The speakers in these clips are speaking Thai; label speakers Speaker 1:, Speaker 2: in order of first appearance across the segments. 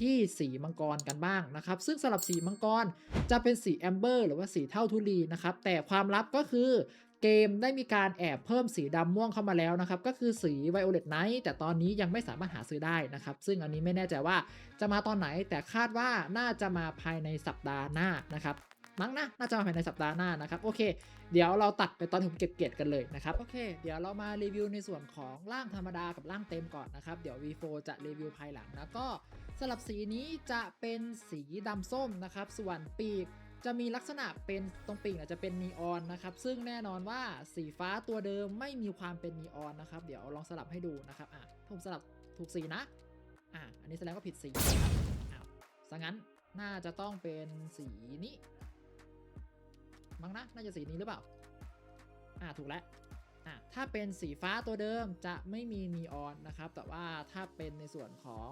Speaker 1: ที่สีมังกรกันบ้างนะครับซึ่งสำหรับสีมังกรจะเป็นสีแอมเบอร์หรือว่าสีเท่าทุลีนะครับแต่ความลับก็คือเกมได้มีการแอบเพิ่มสีดำม่วงเข้ามาแล้วนะครับ ก็คือสีไวโอเลตไนท์แต่ตอนนี้ยังไม่สามารถหาซื้อได้นะครับ ซึ่งอันนี้ไม่แน่ใจว่าจะมาตอนไหนแต่คาดว่าน่าจะมาภายในสัปดาห์หน้านะครับ มั้งนะ น่าจะมาภายในสัปดาห์หน้านะครับ โอเค เดี๋ยวเราตัดไปตอนผมเก็บเกียรกันเลยนะครับ โอเค เดี๋ยวเรามารีวิวในส่วนของร่างธรรมดากับร่างเต็มก่อนนะครับ เดี๋ยว V4 จะรีวิวภายหลังนะ ก็สลับสีนี้จะเป็นสีดำส้มนะครับ ส่วนปีกจะมีลักษณะเป็นตรงปีกเนี่ยจะเป็นนีออนนะครับ ซึ่งแน่นอนว่าสีฟ้าตัวเดิมไม่มีความเป็นนีออนนะครับ เดี๋ยวลองสลับให้ดูนะครับอะผมสลับถูกสีนะอะอันนี้แสดงว่าผิดสีนะครับอ้าวซะงั้นน่าจะต้องเป็นสีนี้ มั้งนะน่าจะสีนี้หรือเปล่า อ่าถูกแล้วอะถ้าเป็นสีฟ้าตัวเดิมจะไม่มีนีออนนะครับ แต่ว่าถ้าเป็นในส่วนของ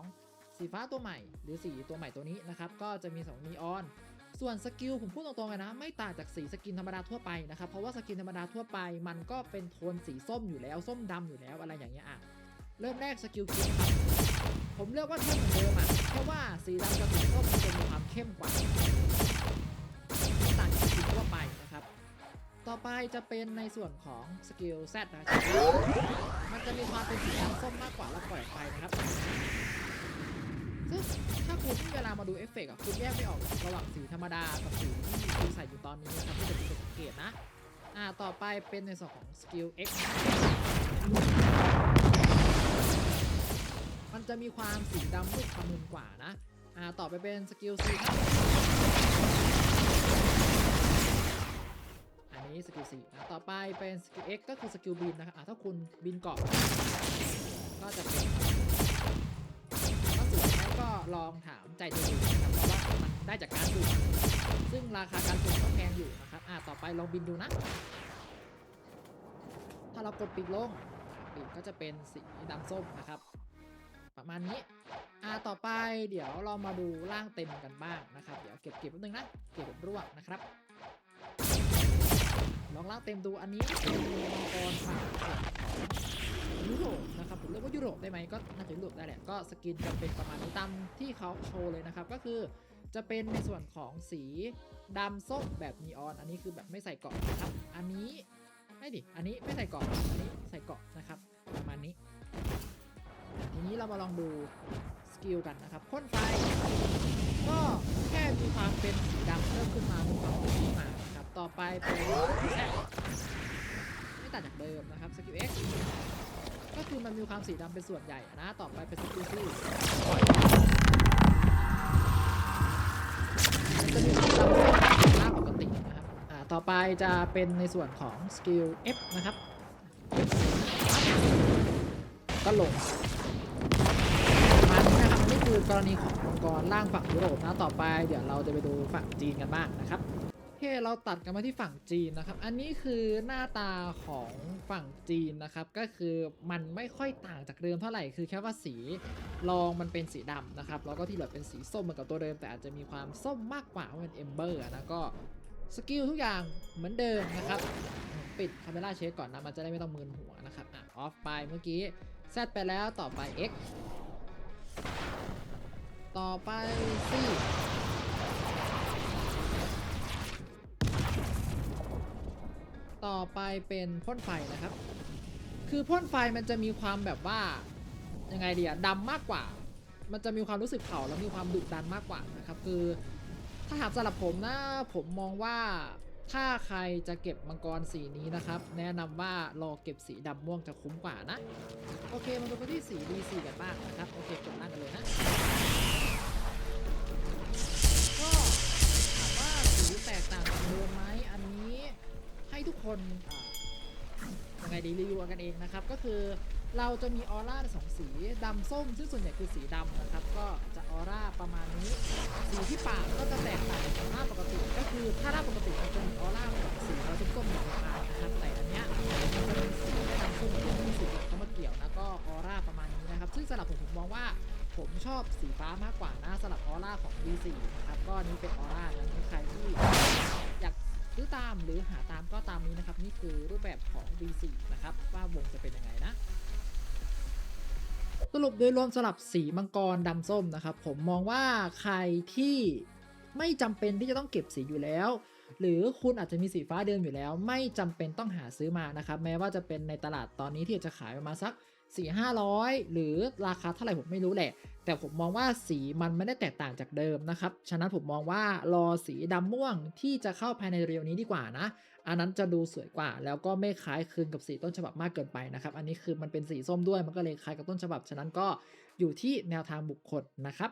Speaker 1: สีฟ้าตัวใหม่ หรือสีตัวใหม่ตัวนี้นะครับ ก็จะมี2นีออนส่วนสกิลผมพูดตรงๆเลยนะ ไม่ต่างจากสีสกินธรรมดาทั่วไปนะครับ เพราะว่าสกินธรรมดาทั่วไป มันก็เป็นโทนสีส้มอยู่แล้วส้มดำอยู่แล้วอะไรอย่างเงี้ยอะเริ่มแรกสกิลคิดครับผมเลือกว่าเท่เหมือนเดิมอะเพราะว่าสีดำกับสีส้มมันจะมีความเข้มกว่า ต่างจากสกิลทั่วไปนะครับ ต่อไปจะเป็นในส่วนของสกิล Z นะครับมันจะมีความเป็นสีน้ำส้มมากกว่าแล้วปล่อยไปนะครับซึ่งถ้าคุณเวลามาดูเอฟเฟกต์อะคุณแยกไม่ออกระหว่างสีธรรมดากับสีที่คุณใส่อยู่ตอนนี้นะครับที่จะเป็นสังเกตนะอ่าต่อไปเป็นในส่วนของสกิล X มันจะมีความสีดำมืดขมึนกว่านะอ่าต่อไปเป็นสกิล C ครับ อันนี้สกิล C นะต่อไปเป็นสกิล X ก็คือสกิลบินนะครับอาถ้าคุณบินเกาะก็จะเป็นถ้าสวยไหมก็ลองถามใจตัวเองนะครับเพราะว่ามันได้จากการดูดซึ่งราคาการส่งก็แพงอยู่นะครับอ่าต่อไปลองบินดูนะ ถ้าเรากดปีกลงปีกก็จะเป็นสีดำส้มนะครับ ประมาณนี้อ่าต่อไปเดี๋ยวเรามาดูร่างเต็มกันบ้างนะครับ เดี๋ยวเก็บเก็บแป๊บนึงนะ เก็บร่วงนะครับ ลองร่างเต็มดูอันนี้เป็นมังกรฝั่งยุโรปนะครับผมเรียกว่ายุโรปได้ไหมก็น่าจะยุโรปได้แหละก็สกินจะเป็นประมาณนี้ตามที่เขาโชว์เลยนะครับ ก็คือจะเป็นในส่วนของสีดำส้มแบบนีออน อันนี้คือแบบไม่ใส่เกาะนะครับ อันนี้ไม่ดิ อันนี้ไม่ใส่เกาะ อันนี้ใส่เกาะนะครับ ประมาณนี้ ทีนี้เรามาลองดูสกิลกันนะครับพ่นไฟก็แค่มีความเป็นสีดำเพิ่มขึ้นมามีความเป็นขึ้นมานะครับต่อไปเป็นไม่ต่างจากเดิมนะครับสกิล X ก็คือมันมีความสีดำเป็นส่วนใหญ่นะต่อไปเป็นสกิลที่ปล่อยมันจะมีความดำเป็นหน้าปกตินะครับอ่าต่อไปจะเป็นในส่วนของสกิล F นะครับก็ลง คือกรณีของมังกรล่างฝั่งยุโรปนะต่อไป เดี๋ยวเราจะไปดูฝั่งจีนกันบ้างนะครับโอเคเราตัดกันมาที่ฝั่งจีนนะครับ อันนี้คือหน้าตาของฝั่งจีนนะครับ ก็คือมันไม่ค่อยต่างจากเดิมเท่าไหร่ คือแค่ว่าสีรองมันเป็นสีดำนะครับ แล้วก็ที่เหลือเป็นสีส้มเหมือนกับตัวเดิม แต่อาจจะมีความส้มมากกว่าเพราะเป็นเอมเบอร์นะก็สกิลทุกอย่างเหมือนเดิมนะครับ ปิดคาเมล่าเช็คก่อนนะ มันจะได้ไม่ต้องมึนหัวนะครับ อะ ออฟไปเมื่อกี้ Z ไปแล้วต่อไป X ต่อไป C ต่อไปเป็นพ่นไฟนะครับ คือพ่นไฟมันจะมีความแบบว่ายังไงดีอะดำมากกว่า มันจะมีความรู้สึกเผาแล้วมีความดุดันมากกว่านะครับ คือถ้าถามสำหรับผมนะผมมองว่าถ้าใครจะเก็บมังกรสีนี้นะครับ แนะนำว่ารอเก็บสีดำม่วงจะคุ้มกว่านะ โอเคมาดูกันที่สี D4 กันบ้างนะครับ โอเคกดล่างกันเลยนะ คนยังไงดีรีวิวกันเองนะครับ ก็คือเราจะมีออร่าสองสีดำส้ม ซึ่งส่วนใหญ่คือสีดำนะครับ ก็จะออร่าประมาณนี้ สีที่ปากก็จะแตกต่างจากหน้าปกติ ก็คือถ้าหน้าปกติมันจะมีออร่าแบบสีเราส้มๆอย่างปากนะครับ แต่อันเนี้ยมันจะเป็นสีดำส้มที่มีสีเหลืองเข้ามาเกี่ยวนะก็ออร่าประมาณนี้นะครับ ซึ่งสำหรับผมผมมองว่าผมชอบสีฟ้ามากกว่านะสำหรับออร่าของ V4 นะครับ ก็นี่เป็นออร่านะใครที่ามหรือหาตามก็ตามนี้นะครับ นี่คือรูปแบบของ V4 นะครับ ว่าวงจะเป็นยังไงนะ สรุปโดยรวมสลับสีมังกรดำส้มนะครับ ผมมองว่าใครที่ไม่จำเป็นที่จะต้องเก็บสีอยู่แล้ว หรือคุณอาจจะมีสีฟ้าเดิมอยู่แล้ว ไม่จำเป็นต้องหาซื้อมานะครับ แม้ว่าจะเป็นในตลาดตอนนี้ที่จะขายประมาณสัก 4 500 หรือราคาเท่าไหร่ผมไม่รู้แหละ แต่ผมมองว่าสีมันไม่ได้แตกต่างจากเดิมนะครับ ฉะนั้นผมมองว่ารอสีดำม่วงที่จะเข้าภายในเรียวนี้ดีกว่านะ อันนั้นจะดูสวยกว่า แล้วก็ไม่คล้ายคลึงกับสีต้นฉบับมากเกินไปนะครับ อันนี้คือมันเป็นสีส้มด้วยมันก็เลยคล้ายกับต้นฉบับ ฉะนั้นก็อยู่ที่แนวทางบุคคลนะครับ